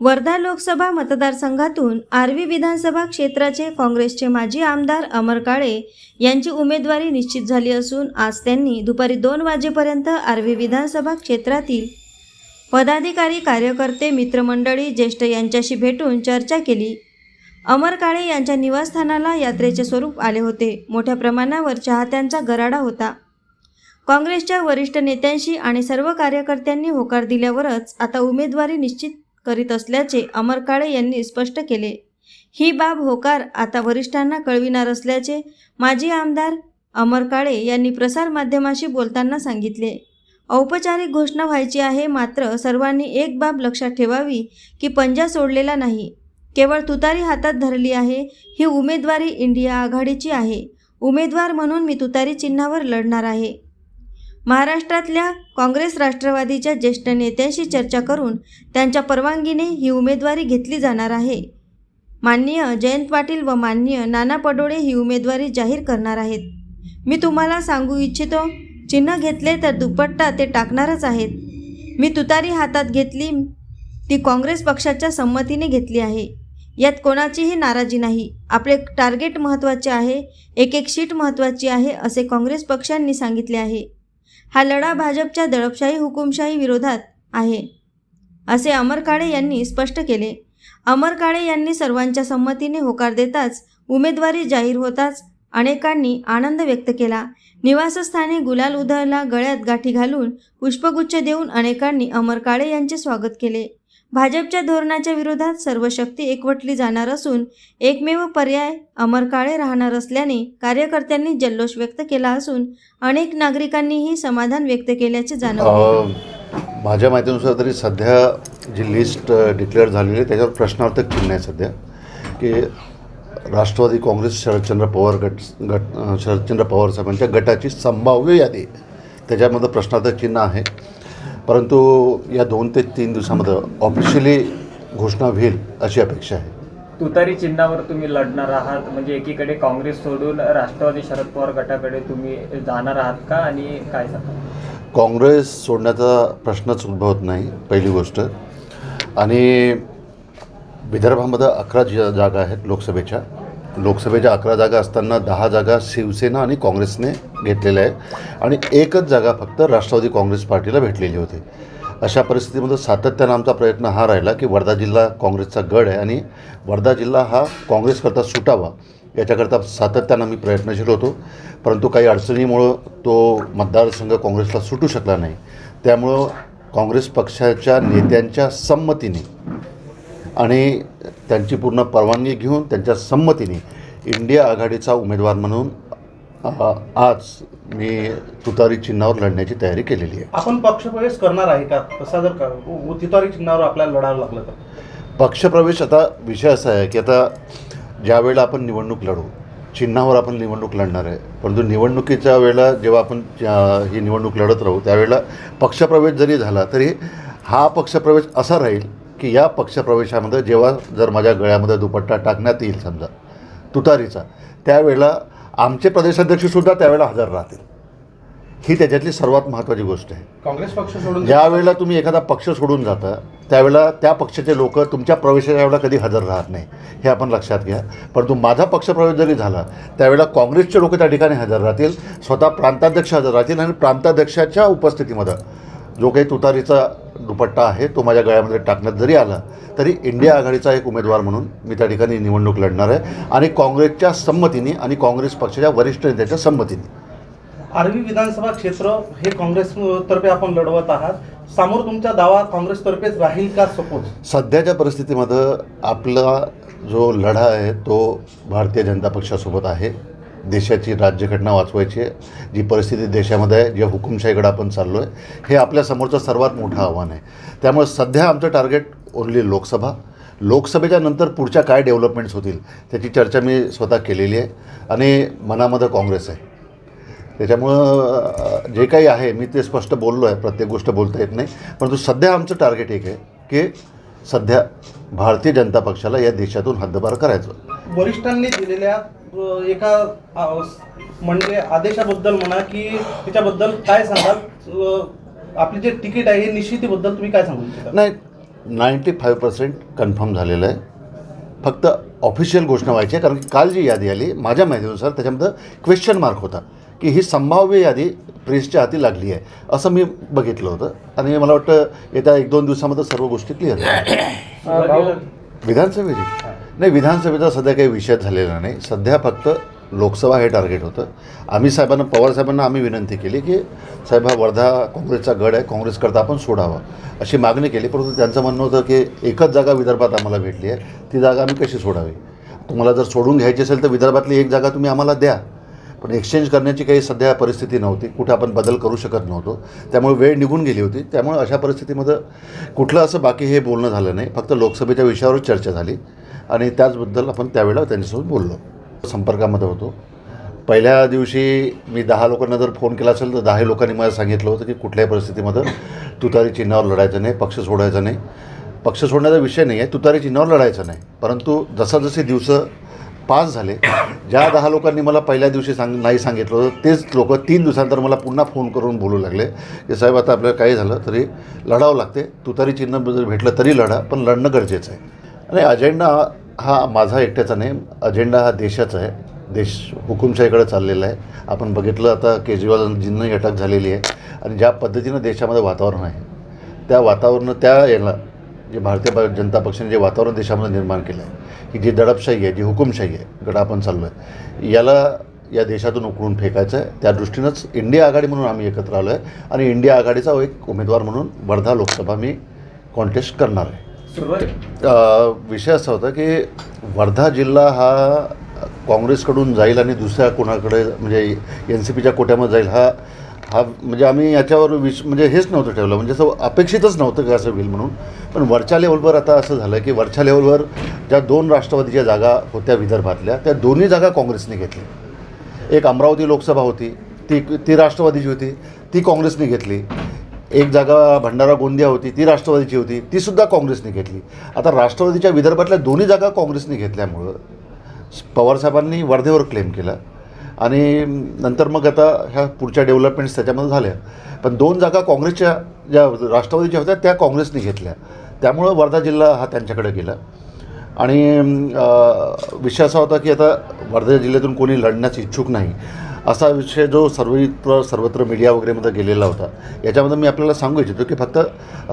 वर्धा लोकसभा मतदारसंघातून आर्वी विधानसभा क्षेत्राचे काँग्रेसचे माजी आमदार अमर काळे यांची उमेदवारी निश्चित झाली असून आज त्यांनी दुपारी दोन वाजेपर्यंत आर्वी विधानसभा क्षेत्रातील पदाधिकारी कार्यकर्ते मित्रमंडळी ज्येष्ठ यांच्याशी भेटून चर्चा केली. अमर काळे यांच्या निवासस्थानाला यात्रेचे स्वरूप आले होते. मोठ्या प्रमाणावर चाहत्यांचा गराडा होता. काँग्रेसच्या वरिष्ठ नेत्यांशी आणि सर्व कार्यकर्त्यांनी होकार दिल्यावरच आता उमेदवारी निश्चित करीत असल्याचे अमर काळे यांनी स्पष्ट केले. ही बाब होकार आता वरिष्ठांना कळविणार असल्याचे माजी आमदार अमर काळे यांनी प्रसारमाध्यमाशी बोलताना सांगितले. औपचारिक घोषणा व्हायची आहे मात्र सर्वांनी एक बाब लक्षात ठेवावी की पंजा सोडलेला नाही. केवळ तुतारी हातात धरली आहे ही उमेदवारी इंडिया आघाडीची आहे. उमेदवार म्हणून मी तुतारी चिन्हावर लढणार आहे. महाराष्ट्रातल्या काँग्रेस राष्ट्रवादीच्या ज्येष्ठ नेत्यांशी चर्चा करून त्यांच्या परवानगीने ही उमेदवारी घेतली जाणार आहे. माननीय जयंत पाटील व माननीय नाना पडोळे ही उमेदवारी जाहीर करणार आहेत. मी तुम्हाला सांगू इच्छितो चिन्ह घेतले तर दुपट्टा ते टाकणारच आहेत. मी तुतारी हातात घेतली ती काँग्रेस पक्षाच्या संमतीने घेतली आहे. यात कोणाचीही नाराजी नाही. आपले टार्गेट महत्त्वाचे आहे एक एक शीट महत्त्वाची आहे असे काँग्रेस पक्षांनी सांगितले आहे. हा लढा भाजपच्या दडपशाही हुकुमशाही विरोधात आहे असे अमर काळे यांनी स्पष्ट केले. अमर काळे यांनी सर्वांच्या संमतीने होकार देताच उमेदवारी जाहीर होताच अनेकांनी आनंद व्यक्त केला. निवासस्थानी गुलाल उधळला गळ्यात गाठी घालून पुष्पगुच्छ देऊन अनेकांनी अमर काळे यांचे स्वागत केले. भाजपच्या धोरणाच्या विरोधात सर्व शक्ती एकवटली जाणार असून एकमेव पर्याय अमर काळे राहणार असल्याने कार्यकर्त्यांनी जल्लोष व्यक्त केला असून अनेक नागरिकांनीही समाधान व्यक्त केल्याचे जाणवले. माझ्या माहितीनुसार तरी सध्या जी लिस्ट डिक्लेअर झालेली आहे त्याच्यावर प्रश्नार्थक चिन्ह आहे सध्या. की राष्ट्रवादी काँग्रेस शरदचंद्र पवार गट गट शरदचंद्र पवार साहेबांच्या गटाची संभाव्य यादी. त्याच्यामध्ये प्रश्नार्थक चिन्ह आहे. परंतु या दोन ते तीन दिवसामध्ये ऑफिशियली घोषणा होईल अशी अपेक्षा आहे. तुतारी चिन्हावर तुम्ही लढणार आहात म्हणजे एकीकडे काँग्रेस सोडून राष्ट्रवादी शरद पवार गटाकडे तुम्ही जाणार आहात का आणि काय सांगा? काँग्रेस सोडण्याचा प्रश्नच उद्भवत नाही पहिली गोष्ट. आणि विदर्भामध्ये अकरा जागा आहेत लोकसभेच्या लोकसभेच्या अकरा जागा असताना दहा जागा शिवसेना आणि काँग्रेसने घेतलेल्या आहेत. आणि एकच जागा फक्त राष्ट्रवादी काँग्रेस पार्टीला भेटलेली होती. अशा परिस्थितीमध्ये सातत्यानं आमचा प्रयत्न हा राहिला की वर्धा जिल्हा काँग्रेसचा गड आहे आणि वर्धा जिल्हा हा काँग्रेसकरता सुटावा याच्याकरता सातत्यानं मी प्रयत्नशील होतो. परंतु काही अडचणीमुळं तो मतदारसंघ काँग्रेसला सुटू शकला नाही. त्यामुळं काँग्रेस पक्षाच्या नेत्यांच्या संमतीने आणि त्यांची पूर्ण परवानगी घेऊन त्यांच्या संमतीने इंडिया आघाडीचा उमेदवार म्हणून आज मी तुतारी चिन्हावर लढण्याची तयारी केलेली आहे. आपण पक्षप्रवेश करणार आहे का? तसा जर का तुतारी चिन्हावर आपल्याला लढावं लागलं तर? पक्षप्रवेश आता विषय असा आहे की आता ज्यावेळेला आपण निवडणूक लढू चिन्हावर आपण निवडणूक लढणार आहे. परंतु निवडणुकीच्या वेळेला जेव्हा आपण ही निवडणूक लढत राहू त्यावेळेला पक्षप्रवेश जरी झाला तरी हा पक्षप्रवेश असा राहील की या पक्षप्रवेशामध्ये जेव्हा जर माझ्या गळ्यामध्ये दुपट्टा टाकण्यात येईल समजा तुतारीचा त्यावेळेला आमचे प्रदेशाध्यक्षसुद्धा त्यावेळेला हजर राहतील. ही त्याच्यातली सर्वात महत्त्वाची गोष्ट आहे. काँग्रेस पक्ष सोडून ज्या वेळेला तुम्ही एखादा पक्ष सोडून जाता त्यावेळेला त्या पक्षाचे लोक तुमच्या प्रवेशाच्या वेळेला कधी हजर राहत नाही हे आपण लक्षात घ्या. परंतु माझा पक्षप्रवेश जरी झाला त्यावेळेला काँग्रेसचे लोक त्या ठिकाणी हजर राहतील स्वतः प्रांताध्यक्ष हजर राहतील आणि प्रांताध्यक्षाच्या उपस्थितीमध्ये जो काही तुतारीचा दुपट्टा आहे तो माझ्या गळ्यामध्ये टाकण्यात जरी आला तरी इंडिया आघाडीचा एक उमेदवार म्हणून मी त्या ठिकाणी निवडणूक लढणार आहे. आणि काँग्रेसच्या संमतीने आणि काँग्रेस पक्षाच्या वरिष्ठ नेत्याच्या संमतीने. आर्वी विधानसभा क्षेत्र हे काँग्रेस तर्फे आपण लढवत आहात. समोर तुमचा दावा काँग्रेसतर्फेच राहील का सपोज? सध्याच्या परिस्थितीमध्ये आपला जो लढा आहे तो भारतीय जनता पक्षासोबत आहे. देशाची राज्यघटना वाचवायची आहे. जी परिस्थिती देशामध्ये आहे ज्या हुकुमशाहीकडे आपण चाललो आहे हे आपल्यासमोरचं सर्वात मोठं आव्हान आहे. त्यामुळे सध्या आमचं टार्गेट ओनली लोकसभा. लोकसभेच्या नंतर पुढच्या काय डेव्हलपमेंट्स होतील त्याची चर्चा मी स्वतः केलेली आहे आणि मनामध्ये काँग्रेस आहे. त्याच्यामुळं जे काही आहे मी ते स्पष्ट बोललो आहे प्रत्येक गोष्ट बोलता येत नाही. परंतु सध्या आमचं टार्गेट एक आहे की सध्या भारतीय जनता पक्षाला या देशातून हद्दपार करायचं. वरिष्ठांनी दिलेल्या एका म्हणजे आदेशाबद्दल म्हणा की त्याच्याबद्दल काय सांगाल? आपली जे तिकीट आहे हे निश्चितीबद्दल तुम्ही काय सांगू इच्छिता? नाही नाईंटी फाईव्ह पर्सेंट कन्फर्म झालेलं आहे. फक्त ऑफिशियल घोषणा व्हायची आहे कारण की काल जी यादी आली माझ्या माहितीनुसार त्याच्यामध्ये क्वेश्चन मार्क होता की ही संभाव्य यादी प्रेसच्या हाती लागली आहे असं मी बघितलं होतं. आणि मला वाटतं येत्या एक दोन दिवसामध्ये सर्व गोष्टी क्लिअर विधानसभेची. नाही विधानसभेचा सध्या काही विषय झालेला नाही. सध्या फक्त लोकसभा हे टार्गेट होतं. आम्ही साहेबांना पवार साहेबांना आम्ही विनंती केली की साहेब हा वर्धा काँग्रेसचा गड आहे. काँग्रेसकरता आपण सोडावा. अशी मागणी केली. परंतु त्यांचं म्हणणं होतं की एकच जागा विदर्भात आम्हाला भेटली आहे. ती जागा आम्ही कशी सोडावी? तुम्हाला जर सोडून घ्यायची असेल तर विदर्भातली एक जागा तुम्ही आम्हाला द्या. पण एक्सचेंज करण्याची काही सध्या परिस्थिती नव्हती. कुठं आपण बदल करू शकत नव्हतो. त्यामुळे वेळ निघून गेली होती. त्यामुळे अशा परिस्थितीमध्ये कुठलं असं बाकी हे बोलणं झालं नाही. फक्त लोकसभेच्या विषयावरच चर्चा झाली. आणि त्याचबद्दल आपण त्यावेळेला त्यांच्यासोबत बोललो. संपर्कामध्ये होतो. पहिल्या दिवशी मी दहा लोकांना जर फोन केला असेल तर दहा लोकांनी मला सांगितलं होतं की कुठल्याही परिस्थितीमध्ये तुतारी चिन्हावर लढायचं नाही पक्ष सोडायचा नाही. पक्ष सोडण्याचा विषय नाही आहे तुतारी चिन्हावर लढायचं नाही. परंतु जसाजसे दिवसं दिवस पास झाले ज्या दहा लोकांनी मला पहिल्या दिवशी सांग नाही सांगितलं होतं तेच लोक तीन दिवसानंतर मला पुन्हा फोन करून बोलू लागले की साहेब आता आपल्याला काही झालं तरी लढावं लागते. तुतारी चिन्ह जर भेटलं तरी लढा पण लढणं गरजेचं आहे. आणि अजेंडा हा माझा एकट्याचा नाही. अजेंडा हा देशाचा आहे. देश हुकुमशाहीकडे चाललेला आहे. आपण बघितलं आता केजरीवालजींनाही अटक झालेली आहे. आणि ज्या पद्धतीनं देशामध्ये वातावरण आहे त्या वातावरण त्या याला जे भारतीय जनता पक्षाने जे वातावरण देशामध्ये निर्माण केलं आहे की जी दडपशाही आहे जी हुकुमशाही आहे गडा आपण चाललो आहे याला या देशातून उकळून फेकायचं आहे. त्या दृष्टीनंच इंडिया आघाडी म्हणून आम्ही एकत्र आलो आहे आणि इंडिया आघाडीचा एक उमेदवार म्हणून वर्धा लोकसभा मी कॉन्टेस्ट करणार आहे. विषय असा होता की वर्धा जिल्हा हा काँग्रेसकडून जाईल आणि दुसऱ्या कोणाकडे म्हणजे एन सी पीच्या कोट्यामध्ये जाईल हा हा म्हणजे आम्ही याच्यावर विश म्हणजे हेच नव्हतं ठेवलं. म्हणजे असं अपेक्षितच नव्हतं की असं होईल म्हणून. पण वरच्या लेवलवर आता असं झालं की वरच्या लेवलवर ज्या दोन राष्ट्रवादीच्या जागा होत्या विदर्भातल्या त्या दोन्ही जागा काँग्रेसने घेतली. एक अमरावती लोकसभा होती ती ती राष्ट्रवादीची होती ती काँग्रेसने घेतली. एक जागा भंडारा गोंदिया होती ती राष्ट्रवादीची होती तीसुद्धा काँग्रेसने घेतली. आता राष्ट्रवादीच्या विदर्भातल्या दोन्ही जागा काँग्रेसने घेतल्यामुळं पवारसाहेबांनी वर्धेवर क्लेम केला. आणि नंतर मग आता ह्या पुढच्या डेव्हलपमेंट्स त्याच्यामध्ये झाल्या. पण दोन जागा काँग्रेसच्या ज्या राष्ट्रवादीच्या होत्या त्या काँग्रेसने घेतल्या. त्यामुळं वर्धा जिल्हा हा त्यांच्याकडे गेला. आणि विश्वास विषय असा होता की आता वर्धा जिल्ह्यातून कोणी लढण्यास इच्छुक नाही. असा विषय जो सर्वत्र सर्वत्र मीडिया वगैरेमध्ये गेलेला होता. याच्यामध्ये मी आपल्याला सांगू इच्छितो की फक्त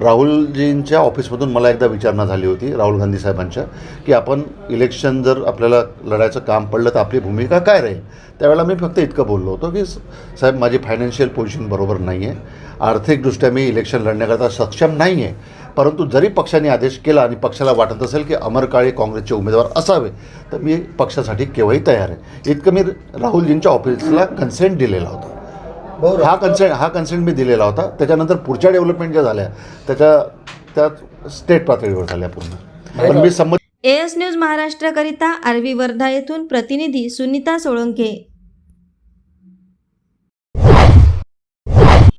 राहुलजींच्या ऑफिसमधून मला एकदा विचारणा झाली होती राहुल गांधी साहेबांच्या की आपण इलेक्शन जर आपल्याला लढायचं काम पडलं तर आपली भूमिका काय राहील? त्यावेळेला मी फक्त इतकं बोललो होतो की साहेब माझी फायनान्शियल पोझिशन बरोबर नाही आहे आर्थिकदृष्ट्या मी इलेक्शन लढण्याकरता सक्षम नाही आहे परंतु जरी पक्षाने आदेश केला आणि पक्षाला वाटत असेल की अमर काळे काँग्रेसचे उमेदवार असावे तर मी पक्षासाठी केव्हाही तयार आहे. इतकं मी राहुलजींच्या ऑफिसला कन्सेंट दिलेला होता. हा कन्सेंट हा कन्सेंट मी दिलेला होता. त्याच्यानंतर पुढच्या डेव्हलपमेंट ज्या झाल्या त्याच्या त्या स्टेट पातळीवर झाल्या पूर्ण. पण मी संमत एएस न्यूज महाराष्ट्राकरिता आरवी वर्धा येथून प्रतिनिधी सुनीता सोळंके.